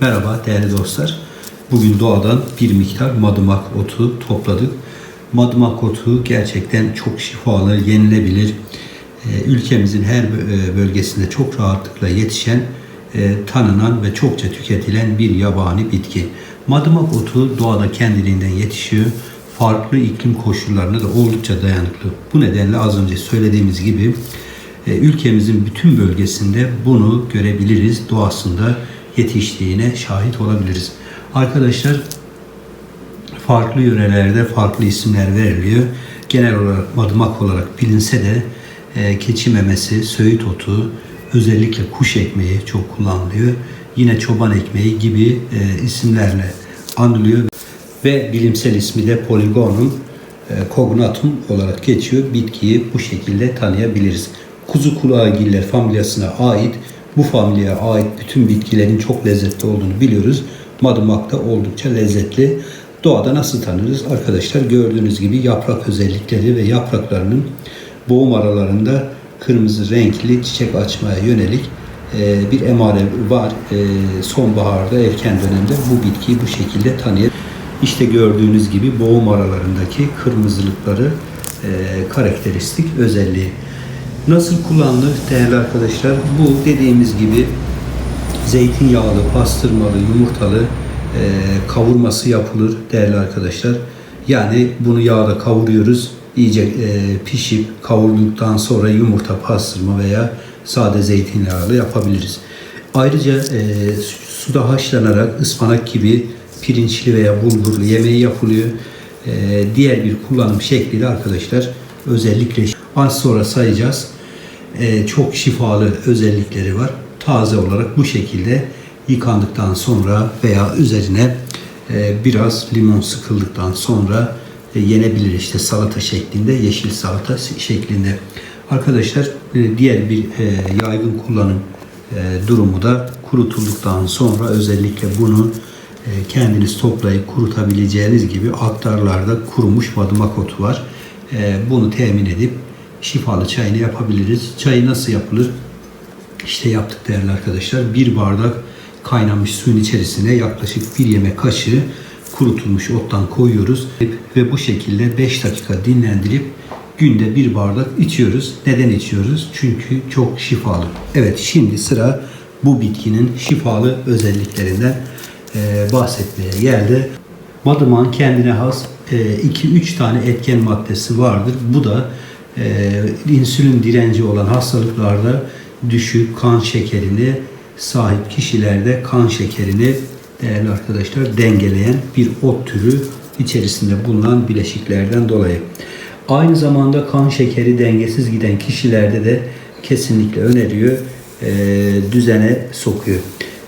Merhaba değerli dostlar. Bugün doğadan bir miktar madımak otu topladık. Madımak otu gerçekten çok şifalı, yenilebilir. Ee, Ülkemizin her e, bölgesinde çok rahatlıkla yetişen, e, tanınan ve çokça tüketilen bir yabani bitki. Madımak otu doğada kendiliğinden yetişiyor. Farklı iklim koşullarına da oldukça dayanıklı. Bu nedenle az önce söylediğimiz gibi e, ülkemizin bütün bölgesinde bunu görebiliriz. Doğasında yetiştiğine şahit olabiliriz. Arkadaşlar farklı yörelerde farklı isimler veriliyor. Genel olarak madımak olarak bilinse de e, keçi memesi, söğüt otu, özellikle kuş ekmeği çok kullanılıyor. Yine çoban ekmeği gibi e, isimlerle anılıyor ve bilimsel ismi de Polygonum e, cognatum olarak geçiyor. Bitkiyi bu şekilde tanıyabiliriz. Kuzu kulağıgiller familyasına ait bu familyaya ait bütün bitkilerin çok lezzetli olduğunu biliyoruz. Madımak da oldukça lezzetli. Doğada nasıl tanırız? Arkadaşlar gördüğünüz gibi yaprak özellikleri ve yapraklarının boğum aralarında kırmızı renkli çiçek açmaya yönelik e, bir emare var. E, sonbaharda erken dönemde bu bitkiyi bu şekilde tanıyabiliriz. İşte gördüğünüz gibi boğum aralarındaki kırmızılıkları e, karakteristik özelliği. Nasıl kullanılır değerli arkadaşlar? Bu dediğimiz gibi zeytinyağlı, pastırmalı, yumurtalı e, kavurması yapılır değerli arkadaşlar. Yani bunu yağda kavuruyoruz. İyice e, pişip kavrulduktan sonra yumurta, pastırma veya sade zeytinyağlı yapabiliriz. Ayrıca e, suda haşlanarak ıspanak gibi pirinçli veya bulgurlu yemeği yapılıyor. E, diğer bir kullanım şekli de arkadaşlar özellikle az sonra sayacağız. E, çok şifalı özellikleri var. Taze olarak bu şekilde yıkandıktan sonra veya üzerine e, biraz limon sıkıldıktan sonra e, yenebilir işte salata şeklinde, yeşil salata şeklinde. Arkadaşlar diğer bir yaygın kullanım durumu da kurutulduktan sonra özellikle bunu kendiniz toplayıp kurutabileceğiniz gibi aktarlarda kurumuş madımak otu var. Bunu temin edip şifalı çayını yapabiliriz. Çayı nasıl yapılır? İşte yaptık değerli arkadaşlar. Bir bardak kaynamış suyun içerisine yaklaşık bir yemek kaşığı kurutulmuş ottan koyuyoruz ve bu şekilde 5 dakika dinlendirip günde bir bardak içiyoruz. Neden içiyoruz? Çünkü çok şifalı. Evet şimdi sıra bu bitkinin şifalı özelliklerinden e, bahsetmeye geldi. Madıman kendine has 2-3 tane etken maddesi vardır. Bu da e, insülin direnci olan hastalıklarda düşük kan şekerini sahip kişilerde kan şekerini değerli arkadaşlar dengeleyen bir ot türü içerisinde bulunan bileşiklerden dolayı. Aynı zamanda kan şekeri dengesiz giden kişilerde de kesinlikle öneriyor, e, düzene sokuyor.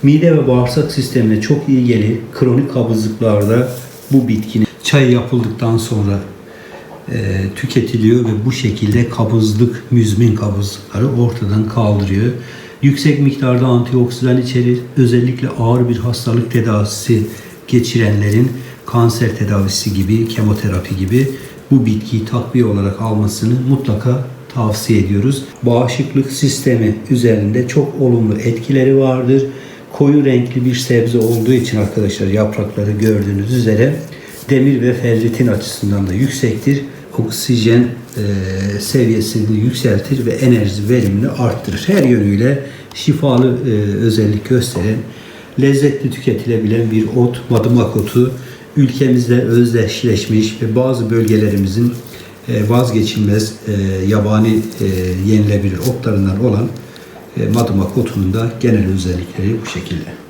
Mide ve bağırsak sistemine çok iyi gelir. Kronik kabızlıklarda bu bitkinin çay yapıldıktan sonra e, tüketiliyor ve bu şekilde kabızlık, müzmin kabızlıkları ortadan kaldırıyor. Yüksek miktarda antioksidan içerir. Özellikle ağır bir hastalık tedavisi geçirenlerin kanser tedavisi gibi, kemoterapi gibi bu bitkiyi takviye olarak almasını mutlaka tavsiye ediyoruz. Bağışıklık sistemi üzerinde çok olumlu etkileri vardır. Koyu renkli bir sebze olduğu için arkadaşlar yaprakları gördüğünüz üzere demir ve ferritin açısından da yüksektir. Oksijen e, seviyesini yükseltir ve enerji verimini arttırır. Her yönüyle şifalı e, özellik gösteren, lezzetli tüketilebilen bir ot, madımak otu ülkemizde özdeşleşmiş ve bazı bölgelerimizin e, vazgeçilmez e, yabani e, yenilebilir otlarından olan e, madımak otunun da genel özellikleri bu şekilde.